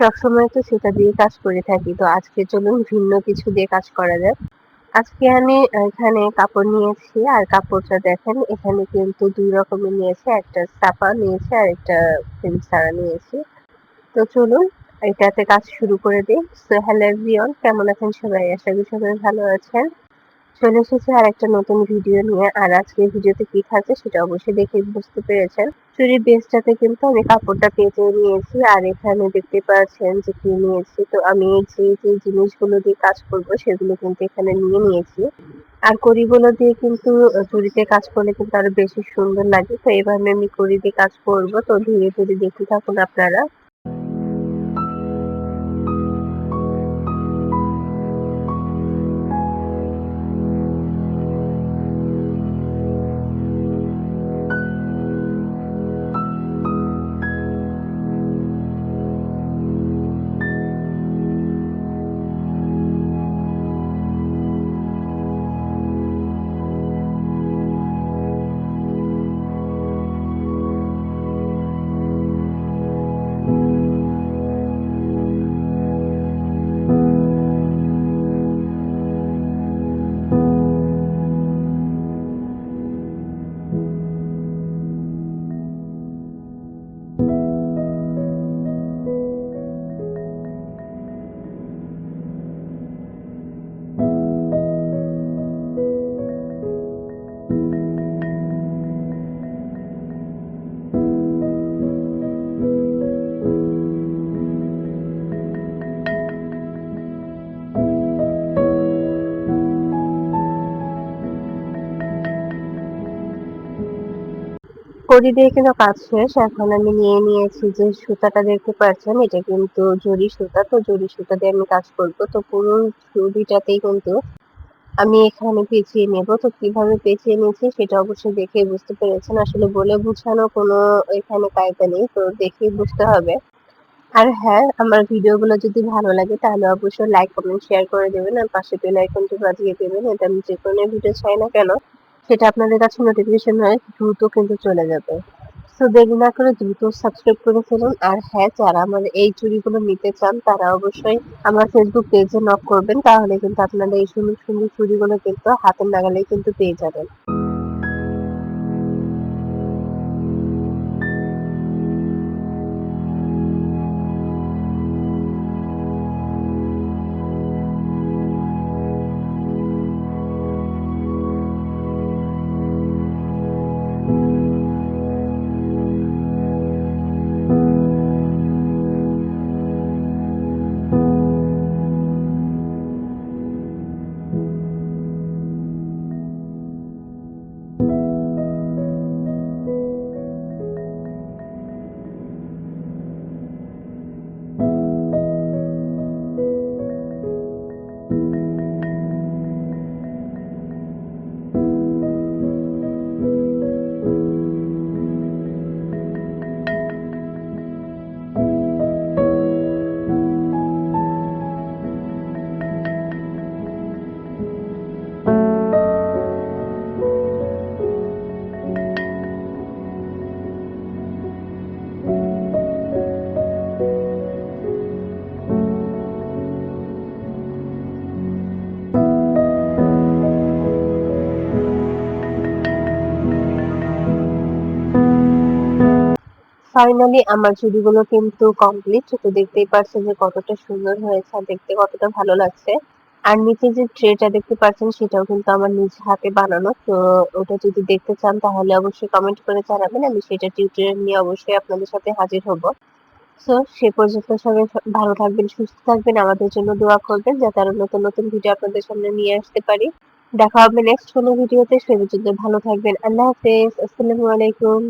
সবসময় তো সেটা দিয়ে কাজ করে থাকি। তো আজকে চলুন ভিন্ন কিছু দিয়ে কাজ করা যাক। আজকে আমি এখানে কাপড় নিয়েছি আর কাপড়টা দেখেন, এখানে কিন্তু দুই রকমের নিয়েছে, একটা চাপা নিয়েছে আর একটা ছাড়া নিয়েছি। তো চলুন, এটাতে কাজ শুরু করে দিই। সো হ্যালো এভরিওয়ান কেমন আছেন সবাই? আশা করি সবাই ভালো আছেন। চলে এসেছি আর একটা নতুন ভিডিও নিয়ে। আর আজকে ভিডিওতে কি থাকছে সেটা অবশ্যই দেখে বুঝতে পেরেছেন। চুরির বেসটাতে কিন্তু আমি কাপড়টা পেঁচে নিয়েছি আর এখানে দেখতে পাচ্ছেন যে কি নিয়েছি। তো আমি যে যে জিনিসগুলো দিয়ে কাজ করব সেগুলো কিন্তু এখানে নিয়ে নিয়েছি। আর কড়িগুলো দিয়ে কিন্তু চুরিতে কাজ করলে কিন্তু আরও বেশি সুন্দর লাগে। তো এভাবে আমি কড়ি দিয়ে কাজ করব। তো ধীরে ধীরে দেখতে থাকুন আপনারা। কড়ি দিয়ে কিন্তু কাজ শেষ। এখন আমি নিয়ে নিয়েছি যে সুতাটা দেখতে পাচ্ছেন, এটা কিন্তু জরি সুতা। তো জরি সুতা দিয়ে আমি কাজ করব। তো পুরো চুড়িটাতেই কিন্তু আমি এখানে পেঁচিয়ে নেব। তো কীভাবে পেঁচিয়ে নিয়েছি সেটা অবশ্যই দেখে বুঝতে পেরেছেন। আসলে বলে বোঝানো কোনো এখানে কায়দা নেই, তো দেখে বুঝতে হবে। আর হ্যাঁ আমার ভিডিওগুলো যদি ভালো লাগে তাহলে অবশ্যই লাইক কমেন্ট শেয়ার করে দেবেন। আর পাশে বেল আইকনটি বাজিয়ে দেবেন। এটা আমি যে কোনো ভিডিও চাই না কেন সেটা আপনাদের কাছে নোটিফিকেশন হয় দ্রুত কিন্তু চলে যাবে। তো দেরি না করে দ্রুত সাবস্ক্রাইব করে ফেলুন। আর হ্যাঁ যারা আমার এই চুড়িগুলো নিতে চান, তারা অবশ্যই আমার ফেসবুক পেজে নক করবেন। তাহলে কিন্তু আপনারা এই সুন্দর সুন্দর চুড়িগুলো কিন্তু হাতের নাগালেই কিন্তু পেয়ে যাবেন। ফাইনালি আমার চুড়িগুলো কিন্তু কমপ্লিট তো দেখতেই পাচ্ছেন যে কতটা সুন্দর হয়েছে আর দেখতে কতটা ভালো লাগছে। আর নিচে যে ট্রেটা দেখতে পাচ্ছেন, সেটাও কিন্তু আমার নিজ হাতে বানানো, তো ওটা যদি দেখতে চান, তাহলে অবশ্যই কমেন্ট করে জানাবেন, আমি সেটা টিউটোরিয়াল নিয়ে অবশ্যই আপনাদের সাথে হাজির হব। সো সে পর্যন্ত সবাই ভালো থাকবেন, সুস্থ থাকবেন, আমাদের জন্য দোয়া করবেন, যাতে আরও নতুন নতুন ভিডিও আপনাদের সামনে নিয়ে আসতে পারি। দেখা হবে নেক্সট কোনো ভিডিওতে সে পর্যন্ত ভালো থাকবেন, আল্লাহ হাফেজ, আসসালামু আলাইকুম।